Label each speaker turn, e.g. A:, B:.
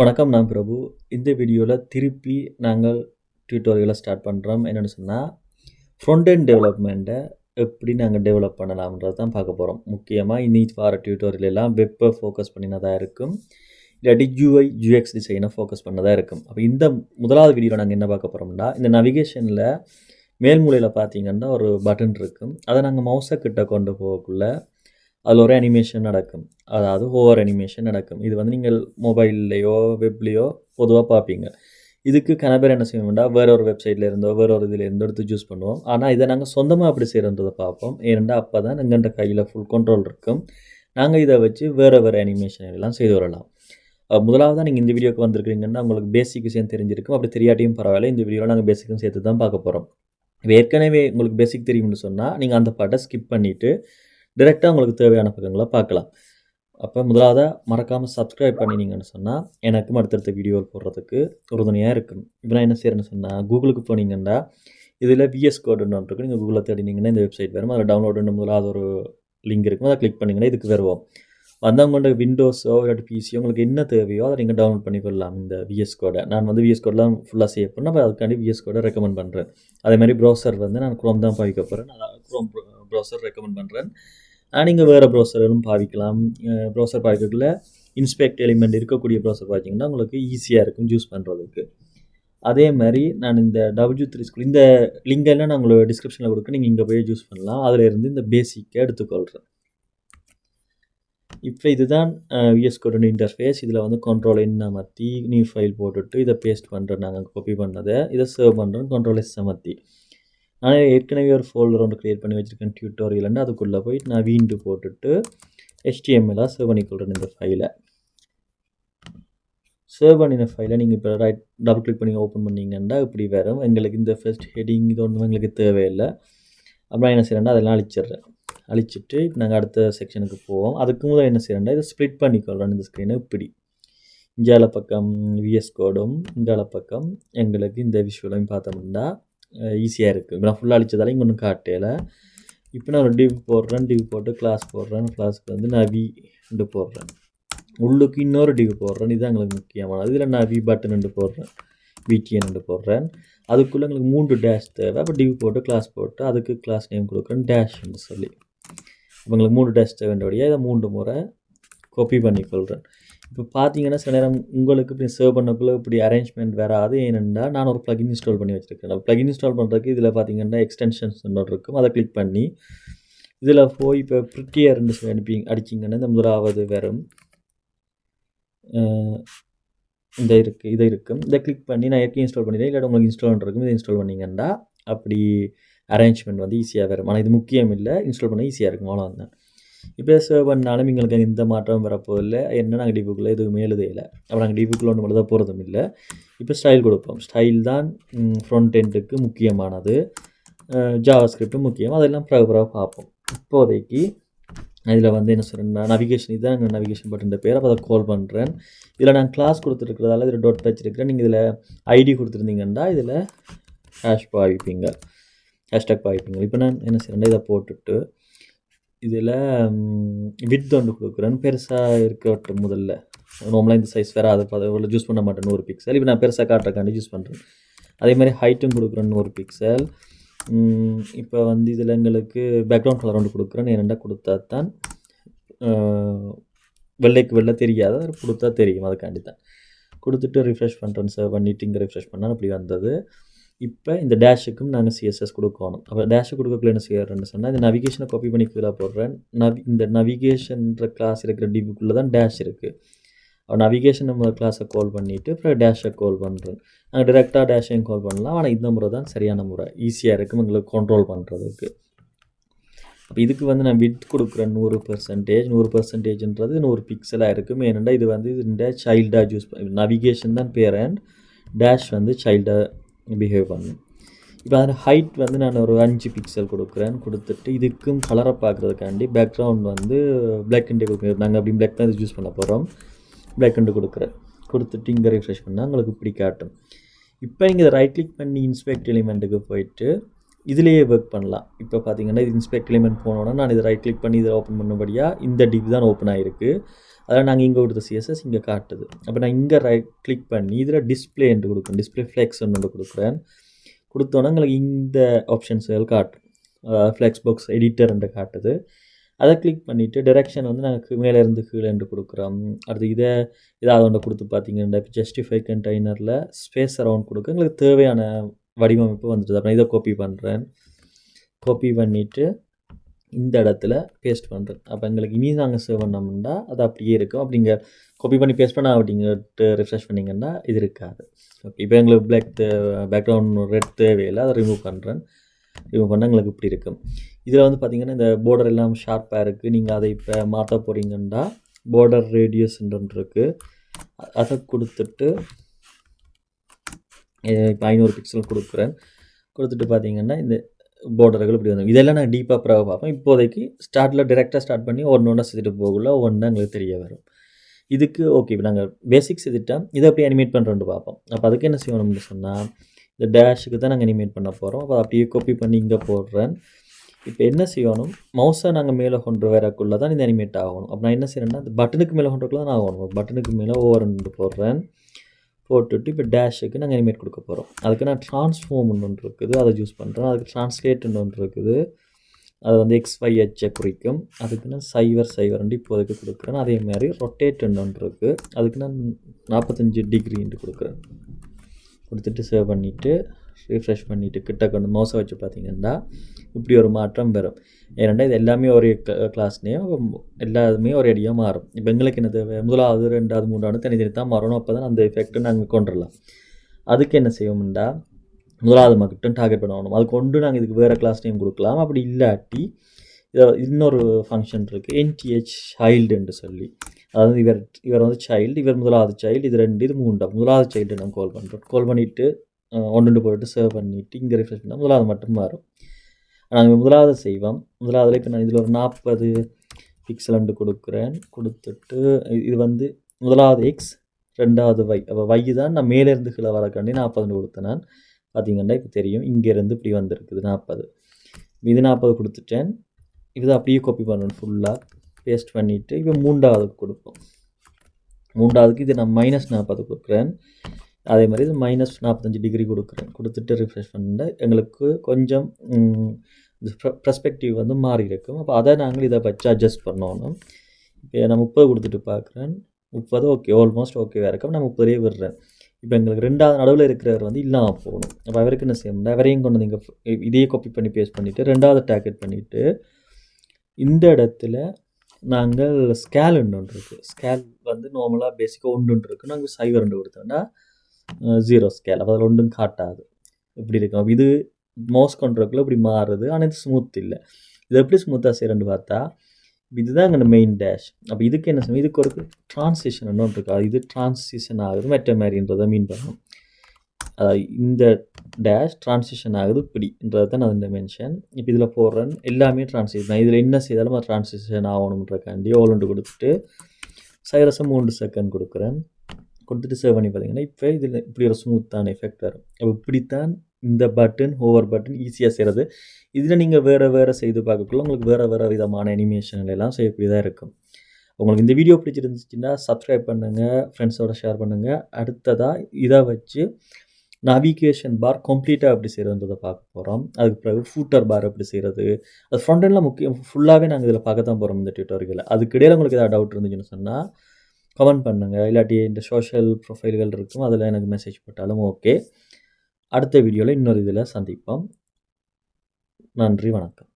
A: வணக்கம் நான் பிரபு. இந்த வீடியோவில் திருப்பி நாங்கள் டியூட்டோரியலை ஸ்டார்ட் பண்ணுறோம் என்னென்னு சொன்னால் ஃப்ரண்ட் டெவலப்மெண்ட்டை எப்படி நாங்கள் டெவலப் பண்ணலாம்ன்றது தான் பார்க்க போகிறோம் முக்கியமாக இன்னைக்கு வர டியூட்டோரியல் எல்லாம் வெப்பை ஃபோக்கஸ் பண்ணினதாக இருக்கும். இல்லாட்டி யூஐ யூஎக்ஸ் டிசைனை ஃபோக்கஸ் பண்ணதாக இருக்கும். அப்போ இந்த முதலாவது வீடியோவில் நாங்கள் என்ன பார்க்க போகிறோம்னா இந்த நவிகேஷனில் மேல்மூலையில் பார்த்தீங்கன்னா ஒரு பட்டன் இருக்கும். அதை நாங்கள் மவுசை கிட்ட கொண்டு போகக்குள்ளே அதில் ஒரு அனிமேஷன் நடக்கும். அதாவது ஓவர் அனிமேஷன் நடக்கும். இது வந்து நீங்கள் மொபைல்லையோ வெப்லேயோ பொதுவாக பார்ப்பீங்க. இதுக்கு கணபேர் என்ன செய்வோம்னா வேற ஒரு வெப்சைட்டில் இருந்தோ வேற ஒரு இதில் இருந்தோ எடுத்து சூஸ் பண்ணுவோம். ஆனால் இதை நாங்கள் சொந்தமாக அப்படி செய்கிறன்றதை பார்ப்போம். ஏனெண்டா அப்போ தான் எங்கள்கிட்ட கையில் ஃபுல் கண்ட்ரோல் இருக்கும். நாங்கள் இதை வச்சு வேறு வேறு அனிமேஷன் எல்லாம் செய்து வரலாம். முதலாவது முதலாவதாக நீங்கள் இந்த வீடியோக்கு வந்திருக்கிறீங்கன்னா உங்களுக்கு பேசிக் விஷயம் தெரிஞ்சிருக்கும். அப்படி தெரியாட்டியும் பரவாயில்ல. இந்த வீடியோவில் நாங்கள் பேசிக்கும் சேர்த்து தான் பார்க்க போகிறோம் ஏற்கனவே உங்களுக்கு பேசிக் தெரியும்னு சொன்னால் நீங்கள் அந்த பாட்டை ஸ்கிப் பண்ணிவிட்டு டிரெக்டாக உங்களுக்கு தேவையான பக்கங்களை பார்க்கலாம். அப்போ முதலாவதாக மறக்காமல் சப்ஸ்கிரைப் பண்ணினீங்கன்னு சொன்னால் எனக்கும் அடுத்தடுத்த வீடியோ போடுறதுக்கு உறுதுணையாக இருக்கும். இப்போ நான் என்ன செய்கிறேன்னு சொன்னால் கூகுளுக்கு போனீங்கன்னா இதில் விஎஸ் கோடுன்னு ஒன்று நீங்கள் கூகுளில் தேடினீங்கன்னா இந்த வெப்சைட் வரும். அதில் டவுன்லோடுன்னு முதலாவது ஒரு லிங்க் இருக்கும். அதை கிளிக் பண்ணிங்கன்னா இதுக்கு வருவோம். வந்தவங்கள்ட்ட விண்டோஸோ இல்லாட்டி பிசியோ உங்களுக்கு என்ன தேவையோ அதை நீங்கள் டவுன்லோட் பண்ணிக்கொள்ளலாம் இந்த விஎஸ் கோடை நான் வந்து விஎஸ் கோடெலாம் ஃபுல்லாக சேவ் பண்ணேன். அப்போ அதுக்காண்டி விஎஸ் கோடை ரெக்கமெண்ட் பண்ணுறேன் அதே மாதிரி ப்ரௌசர் வந்து நான் குரோம் தான் பாவிக்க போகிறேன் நான் குரோம் ப்ரௌசர் ரெக்கமெண்ட் பண்ணுறேன் நீங்கள் வேறு ப்ரௌசரும் பாவிக்கலாம். ப்ரௌசர் பாவிக்கக்குள்ள இன்ஸ்பெக்ட் எலிமெண்ட் இருக்கக்கூடிய ப்ரௌசர் பார்த்தீங்கன்னா உங்களுக்கு ஈஸியாக இருக்கும் யூஸ் பண்ணுறதுக்கு அதே மாதிரி நான் இந்த டபிள்யூ த்ரீ ஸ்கூல் இந்த லிங்க் எல்லாம் நான் உங்களுக்கு டிஸ்கிரிப்ஷனில் கொடுக்க நீங்கள் இங்கே போய் யூஸ் பண்ணலாம். அதில் இருந்து இந்த பேசிக்கை எடுத்துக்கொள்கிறேன் இப்போ இதுதான் விஎஸ் கோடன் இன்டர்ஃபேஸ் இதில் வந்து கண்ட்ரோல் என்ன அமர்த்தி நியூ ஃபைல் போட்டுட்டு இதை பேஸ்ட் பண்ணுறேன் நாங்கள் காப்பி பண்ணதை. இதை சேவ் பண்ணுறோம் கண்ட்ரோல் எஸ் அமர்த்தி நான் ஏற்கனவே ஒரு ஃபோல்டர் ஒன்று க்ரியேட் பண்ணி வச்சுருக்கேன் டியூட்டோரியல்னு அதுக்குள்ளே போய் நான் வீண்டு போட்டுட்டு ஹெச்டிஎம்எல்லாக சேவ் பண்ணிக்கொள்கிறேன் இந்த ஃபைலை சேவ் பண்ணின ஃபைலை நீங்கள் இப்போ ரைட் டபுள் கிளிக் பண்ணி ஓப்பன் பண்ணிங்கன்னா இப்படி வரும். எங்களுக்கு இந்த ஃபஸ்ட் ஹெட்டிங் இது ஒன்றும் எங்களுக்கு தேவையில்லை. அப்புறம் என்ன செய்யறேன்னா அதெல்லாம் அழிச்சிடுறேன். அழிச்சிட்டு நாங்கள் அடுத்த செக்ஷனுக்கு போவோம். அதுக்கு முதல் என்ன செய்யறேன்னா இதை ஸ்ப்ளிட் பண்ணிக்கொள்கிறேன் இந்த ஸ்க்ரீனை இப்படி. இந்தியாவில் பக்கம் விஎஸ் கோடும் இந்தியாவில் பக்கம் எங்களுக்கு இந்த விஷுவலையும் பார்த்தோம்னா ஈஸியாக இருக்குது இப்போ நான் ஃபுல்லாக அழிச்சதால இங்கே ஒன்றும் காட்டையில் இப்போ நான் ஒரு டிவ் போடுறேன் டிவ் போட்டு கிளாஸ் போடுறேன் கிளாஸ்க்கு வந்து நான் வி ரெண்டு போடுறேன். உள்ளுக்கு இன்னொரு டிவ் போடுறேன் இது எங்களுக்கு முக்கியமானது இதில் நான் வி பட்டன் ரெண்டு போடுறேன் விடிஎன் ரெண்டு போடுறேன். அதுக்குள்ளே எங்களுக்கு மூன்று டேஷ் தேவை. அப்போ டிவ் போட்டு கிளாஸ் போட்டு அதுக்கு கிளாஸ் நேம் கொடுக்குறேன் டேஷ்ன்னு சொல்லி. இப்போ எங்களுக்கு மூணு டேஷ் தேவைன்றபடியாக இதை மூன்று முறை காப்பி பண்ணிக்கொள்கிறேன் இப்போ பார்த்தீங்கன்னா சில நேரம் உங்களுக்கு இப்படி சர்வ் பண்ணக்குள்ளே இப்படி அரேஞ்ச்மெண்ட் வேறு அது ஏனென்றா நான் ஒரு ப்ளகின் இன்ஸ்டால் பண்ணி வச்சுருக்கேன். ப்ளகின் இன்ஸ்டால் பண்ணுறதுக்கு இதில் பார்த்தீங்கன்னா எக்ஸ்டென்ஷன்ஸ் ஒன்று இருக்கும். அதை கிளிக் பண்ணி இதில் போய் இப்போ ப்ரிட்டியர்னு சொல்லி அனுப்பி அடிச்சிங்கன்னா இந்த முதலாவது வரும். இந்த இருக்குது இதை இருக்கும். இதை கிளிக் பண்ணி நான் ஏற்கனவே இன்ஸ்டால் பண்ணிடுறேன் இல்லாட்டி உங்களுக்கு இன்ஸ்டால் இருக்கும். இதை இன்ஸ்டால் பண்ணிங்கன்னா அப்படி அரேஞ்ச்மெண்ட் வந்து ஈஸியாக வரும். ஆனால் இது முக்கியம் இல்லை. இன்ஸ்டால் பண்ண ஈஸியாக இருக்கும். அவ்வளோ தான் இப்போ சேவ் பண்ணாலும் எங்களுக்கு எந்த மாற்றம் வரப்போதில்லை என்ன நாங்கள் டிபுக்குள்ளே எதுவுமே எழுதையில அப்போ நாங்கள் டிபுக்குள்ளே ஒன்று எழுத போகிறதும் இல்லை. இப்போ ஸ்டைல் கொடுப்போம். ஸ்டைல் தான் ஃப்ரண்ட் எண்டுக்கு முக்கியமானது. ஜாவா ஸ்கிரிப்டும் முக்கியம். அதெல்லாம் ப்ராப்பராக பார்ப்போம். இப்போதைக்கு இதில் வந்து என்ன சொல்கிறேன்னா நவிகேஷன் இதுதான் எங்கள் நவிகேஷன் பட்டன் பேர். அப்போ அதை கால் பண்ணுறேன் இதில் நான் கிளாஸ் கொடுத்துருக்கிறதால இதில் டொட் வச்சுருக்கிறேன். நீங்கள் இதில் ஐடி கொடுத்துருந்தீங்கன்னா இதில் ஹேஷ் பாவிப்பீங்க ஹேஷ்டாக் பாவிப்பீங்க இப்போ நான் என்ன செய்கிறேன்னா இதை போட்டுட்டு இதில் வித் ஒன்று கொடுக்குறேன். பெருசாக இருக்கட்டும் முதல்ல. நார்மலாக இந்த சைஸ் வேறு அதை பார்த்து ஜூஸ் பண்ண மாட்டேன் நூறு பிக்சல் இப்போ நான் பெருசாக காட்டுறக்காண்டி ஜூஸ் பண்ணுறேன் அதே மாதிரி ஹைட்டும் கொடுக்குறேன் நூறு பிக்சல் இப்போ வந்து இதில் எங்களுக்கு பேக்ரவுண்ட் கலர் ஒன்று கொடுக்குறேன். ரெண்டாக கொடுத்தா தான் வெள்ளைக்கு வெள்ளை தெரியாத கொடுத்தா தெரியும். அதுக்காண்டி தான். கொடுத்துட்டு ரிஃப்ரெஷ் பண்ணுறேன் சார் பண்ணிவிட்டு இங்கே ரிஃப்ரெஷ் பண்ணால் அப்படி வந்தது. இப்போ இந்த டேஷுக்கும் நாங்கள் சிஎஸ்எஸ் கொடுக்கணும். அப்போ டேஷை கொடுக்கக்குள்ள என்ன செய்யறேன்னு சொன்னால் இந்த நவிகேஷனை காப்பி பண்ணி கீழே போடுறேன். நவி இந்த நவிகேஷன்ற கிளாஸ் இருக்கிற டிபுக்குள்ளே தான் டேஷ் இருக்குது அவன் நவிகேஷன் நம்ம கிளாஸை கால் பண்ணிவிட்டு அப்புறம் டேஷை கால் பண்ணுறேன் நாங்கள் டிரெக்டாக டேஷையும் கால் பண்ணலாம். ஆனால் இந்த முறை தான் சரியான முறை. ஈஸியாக இருக்கும் எங்களுக்கு கண்ட்ரோல் பண்ணுறதுக்கு அப்போ இதுக்கு வந்து நான் விட் கொடுக்குறேன். நூறு பர்சன்டேஜ் நூறு பர்சன்டேஜ்ன்றது நூறு பிக்சலாக இருக்கும். ஏனெண்டா இது வந்து இந்த சைல்டாக யூஸ் நவிகேஷன் தான் பேரண்ட் டேஷ் வந்து சைல்டாக பிஹேவ் பண்ணும் இப்போ அதில் ஹைட் வந்து நான் ஒரு அஞ்சு பிக்சல் கொடுக்குறேன். கொடுத்துட்டு இதுக்கும் கலரை பார்க்குறதுக்காண்டி பேக்ரவுண்ட் வந்து பிளாக் அண்டே கொடுக்குறேன். நாங்கள் அப்படி பிளாக் தான் யூஸ் பண்ண போகிறோம் பிளாக் அண்டு கொடுக்குறேன். கொடுத்துட்டு இங்கே ரிஃப்ரெஷ் பண்ணால் உங்களுக்கு இப்படி காட்டும். இப்போ நீங்கள் ரைட் கிளிக் பண்ணி இன்ஸ்பெக்ட் எலிமெண்ட்டுக்கு போயிட்டு இதுலேயே ஒர்க் பண்ணலாம். இப்போ பார்த்தீங்கன்னா இது இன்ஸ்பெக்ட் எலிமெண்ட் போனோன்னா நான் இதை ரைட் கிளிக் பண்ணி இதை ஓப்பன் பண்ணபடியாக இந்த டிப் தான் ஓப்பன் ஆகிருக்கு அதில் நாங்கள் இங்கே கொடுத்த சிஎஸ்எஸ் இங்கே காட்டுது. அப்போ நான் இங்கே ரைட் கிளிக் பண்ணி இதில் டிஸ்பிளே என்று கொடுக்குறேன். டிஸ்பிளே ஃப்ளெக்ஸ் ஒன்று கொடுக்குறேன். கொடுத்தோன்னா எங்களுக்கு இந்த ஆப்ஷன்ஸ்கள் காட்டும். ஃப்ளெக்ஸ் பாக்ஸ் எடிட்டர் என்று காட்டுது. அதை கிளிக் பண்ணிவிட்டு டெரெக்ஷன் வந்து நாங்கள் மேலே இருந்து கீழே என்று கொடுக்குறோம். அடுத்து இதை இதாக ஒன்று கொடுத்து பார்த்தீங்கன்னா இப்போ ஜஸ்டிஃபை கண்டெய்னரில் ஸ்பேஸ் அரவுண்ட் கொடுக்க எங்களுக்கு தேவையான வடிவமைப்பு வந்துடுது. அப்புறம் இதை கோப்பி பண்ணுறேன் கோப்பி பண்ணிவிட்டு இந்த இடத்துல பேஸ்ட் பண்ணுறேன் அப்போ எங்களுக்கு இனி நாங்கள் சேவ் பண்ணோம்னா அது அப்படியே இருக்கும். அப்படிங்க காப்பி பண்ணி பேஸ்ட் பண்ண அப்படிங்கிட்டு ரிஃப்ரெஷ் பண்ணிங்கன்னா இது இருக்காது. ஓகே இப்போ எங்களுக்கு பிளாக் தே பேக்ரவுண்ட் ரெட் தேவையில்லை. அதை ரிமூவ் பண்ணுறேன் ரிமூவ் பண்ணால் எங்களுக்கு இப்படி இருக்கும். இதில் வந்து பார்த்திங்கன்னா இந்த போர்டர் எல்லாம் ஷார்ப்பாக இருக்குது நீங்கள் அதை இப்போ மாற்ற போகிறீங்கன்னா போர்டர் radius இருக்குது அதை கொடுத்துட்டு இப்போ ஐநூறு பிக்சல் கொடுக்குறேன். கொடுத்துட்டு பார்த்தீங்கன்னா இந்த பார்டர்கள் இப்படி வந்து இதெல்லாம் நான் டீப்பாக ப்ராக பார்ப்போம் இப்போதைக்கு ஸ்டார்ட்டில் டிரெக்டாக ஸ்டார்ட் பண்ணி ஒன்று ஒன்றா செஞ்சுட்டு போகல ஒன்று எங்களுக்கு தெரிய வரும். இதுக்கு ஓகே இப்போ நாங்கள் பேசிக்ஸ் செஞ்சுட்டோம். இதை அப்படியே அனிமேட் பண்ணுறோன்னு பார்ப்போம். அப்போ அதுக்கு என்ன செய்யணும்னு சொன்னால் இந்த டேஷுக்கு தான் நாங்கள் அனிமேட் பண்ண போகிறோம் அப்போ அப்படியே காப்பி பண்ணி இங்கே போடுறேன். இப்போ என்ன செய்யணும்? மவுஸை நாங்கள் மேலே கொண்டு வரக்குள்ளே தான் இந்த அனிமேட் ஆகணும். அப்போ நான் என்ன செய்யறேன்னா இந்த பட்டனுக்கு மேலே கொண்டுக்குள்ள தான் ஆகணும். பட்டனுக்கு மேலே ஓவர் போடுறேன். போட்டுட்டு இப்போ டேஷுக்கு நாங்கள் அனிமேட் கொடுக்க போகிறோம் அதுக்கு நான் ட்ரான்ஸ்ஃபார்ம் ஒன்று இருக்குது. அதை யூஸ் பண்ணுறேன் அதுக்கு ட்ரான்ஸ்லேட்னு ஒன்று இருக்குது. அது வந்து எக்ஸ் ஃபை ஹெச்சை குறிக்கும். அதுக்கு நான் சைவர் சைவர்ன்ட்டு இப்போதைக்கு கொடுக்குறேன். அதே மாதிரி ரொட்டேட் ஒன்று இருக்குது அதுக்கு நான் நாற்பத்தஞ்சு டிகிரின்ட்டு கொடுக்குறேன். கொடுத்துட்டு சேவ் பண்ணிவிட்டு ரீஃப்ரெஷ் பண்ணிவிட்டு கிட்ட கொண்டு மோசம் வச்சு பார்த்தீங்கன்னா இப்படி ஒரு மாற்றம் வரும். ஏன்னா இது எல்லாமே ஒரே கிளாஸ்லேயும் எல்லாருமே எல்லாமே ஒரே அடியாக மாறும். இப்போ எங்களுக்கு என்ன தேவை முதலாவது ரெண்டாவது மூன்றாவது தனித்தனி தான் மாறணும். அப்போ தான் அந்த எஃபெக்ட்டை நாங்கள் கொண்டுடலாம் அதுக்கு என்ன செய்வோம்டா? முதலாவது மட்டும் டார்கெட் பண்ணணும் அது கொண்டு நாங்கள் இதுக்கு வேறு கிளாஸ் நேம் கொடுக்கலாம். அப்படி இல்லாட்டி இதை இன்னொரு ஃபங்க்ஷன் இருக்குது என்டிஹெச் சைல்டுன்னு சொல்லி. அதாவது இவர் இவர் வந்து சைல்டு இவர் முதலாவது சைல்டு இது ரெண்டு இது மூன்றா. முதலாவது சைல்டு நாங்கள் கால் பண்ணுறோம் கால் பண்ணிவிட்டு ஒன்று போயிட்டு சர்வ் பண்ணிவிட்டு இங்கே ரிஃப்ரெஷ் பண்ணால் முதலாவது மட்டும் மாறும். நாங்கள் முதலாவது செய்வோம். முதலாவதுல இப்போ நான் இதில் ஒரு நாற்பது பிக்சலண்டு கொடுக்குறேன். கொடுத்துட்டு இது வந்து முதலாவது எக்ஸ் ரெண்டாவது வை அப்போ வை தான் நான் மேலேருந்து கீழே வரக்காண்டி நாற்பதுன்னு கொடுத்தேன் நான். பார்த்தீங்கன்னா இப்போ தெரியும். இங்கேருந்து இப்படி வந்திருக்குது நாற்பது. இது நாற்பது கொடுத்துட்டேன். இது அப்படியே காப்பி பண்ணணும் ஃபுல்லாக பேஸ்ட் பண்ணிவிட்டு இப்போ மூன்றாவதுக்கு கொடுப்போம். மூன்றாவதுக்கு இது நான் மைனஸ் நாற்பது கொடுக்குறேன். அதே மாதிரி இது மைனஸ் நாற்பத்தஞ்சு டிகிரி கொடுக்குறேன் கொடுத்துட்டு ரிஃப்ரெஷ் பண்ணிட்டு எங்களுக்கு கொஞ்சம் ப்ரெஸ்பெக்டிவ் வந்து மாறி இருக்கும். அப்போ அதை நாங்கள் இதை வச்சு அட்ஜஸ்ட் பண்ணணும். இப்போ நான் முப்பது கொடுத்துட்டு பார்க்குறேன். முப்பது ஓகே ஆல்மோஸ்ட் ஓகேவாக இருக்கும் நான் முப்பதே விடுறேன். இப்போ எங்களுக்கு ரெண்டாவது நடுவில் இருக்கிறவர் வந்து இல்லாமல் போகணும். அப்போ அவருக்கு என்ன செய்யணும் அவரையும் கொண்டு வந்து இங்கே இதையே காப்பி பண்ணி பேஸ்ட் பண்ணிவிட்டு ரெண்டாவது டேக்கெட் பண்ணிவிட்டு இந்த இடத்துல நாங்கள் ஸ்கேல் ஒன்று இருக்குது ஸ்கேல் வந்து நார்மலாக பேசிக்காக ஒன்று ஒன்று இருக்குது நாங்கள் சைவர் ரெண்டு கொடுத்தோன்னா ஜீரோ ஸ்கேல் அப்போ அதில் ஒன்றும் காட்டாது. இப்படி இருக்கும் இது மோஸ் கண்ட்ரோலுக்குள்ள இப்படி மாறுது. ஆனால் இது ஸ்மூத் இல்லை. இது எப்படி ஸ்மூத்தாக செய்கிறேன்னு பார்த்தா இதுதான் அங்கே மெயின் டேஷ் அப்போ இதுக்கு என்ன செய்யும் இதுக்கு ஒரு டிரான்சிஷன் ஒன்று இருக்காது இது டிரான்சிஷன் ஆகுது. மெட்ட மாதிரின்றதை மீன் பண்ணும். அதாவது இந்த டேஷ் டிரான்சிஷன் ஆகுது இப்படின்றது தான் நான் இந்த மென்ஷன் இப்போ இதில் போடுறேன். எல்லாமே டிரான்சிஷன் இதில் என்ன செய்தாலும் அது டிரான்சிஷன் ஆகணுன்றக்காண்டி ஓலண்டு கொடுத்துட்டு சைரஸை மூன்று செகண்ட் கொடுக்குறேன். கொடுத்துட்டு சேவ் பண்ணி பார்த்தீங்கன்னா இப்போ இதில் இப்படி ஒரு ஸ்மூத்தான எஃபெக்ட் வரும். அப்போ இப்படித்தான் இந்த பட்டன் ஓவர் பட்டன் ஈஸியாக செய்கிறது இதில் நீங்கள் வேறு வேறு செய்து பார்க்கக்குள்ள உங்களுக்கு வேறு வேறு விதமான அனிமேஷன்கள் எல்லாம் செய்யக்கூடியதாக இருக்கும். உங்களுக்கு இந்த வீடியோ பிடிச்சிருந்துச்சுன்னா சப்ஸ்கிரைப் பண்ணுங்கள் ஃப்ரெண்ட்ஸோட ஷேர் பண்ணுங்கள் அடுத்ததாக இதை வச்சு நாவிகேஷன் பார் கம்ப்ளீட்டாக எப்படி செய்கிறதுன்றதை பார்க்க போகிறோம் அதுக்கு பிறகு ஃபூட்டர் பார் எப்படி செய்கிறது அது ஃப்ரண்ட் எண்டில் முக்கியம் ஃபுல்லாகவே நாங்கள் இதில் பார்க்க தான் போகிறோம் இந்த டியூட்டோரியல் அதுக்கு இடையில உங்களுக்கு ஏதாவது டவுட் இருந்துச்சுன்னு சொன்னால் கமெண்ட் பண்ணுங்கள் இல்லாட்டி இந்த சோஷியல் ப்ரொஃபைல்கள் இருக்கும். அதில் எனக்கு மெசேஜ் போட்டாலும் ஓகே அடுத்த வீடியோவில் இன்னொரு இதில் சந்திப்போம். நன்றி வணக்கம்.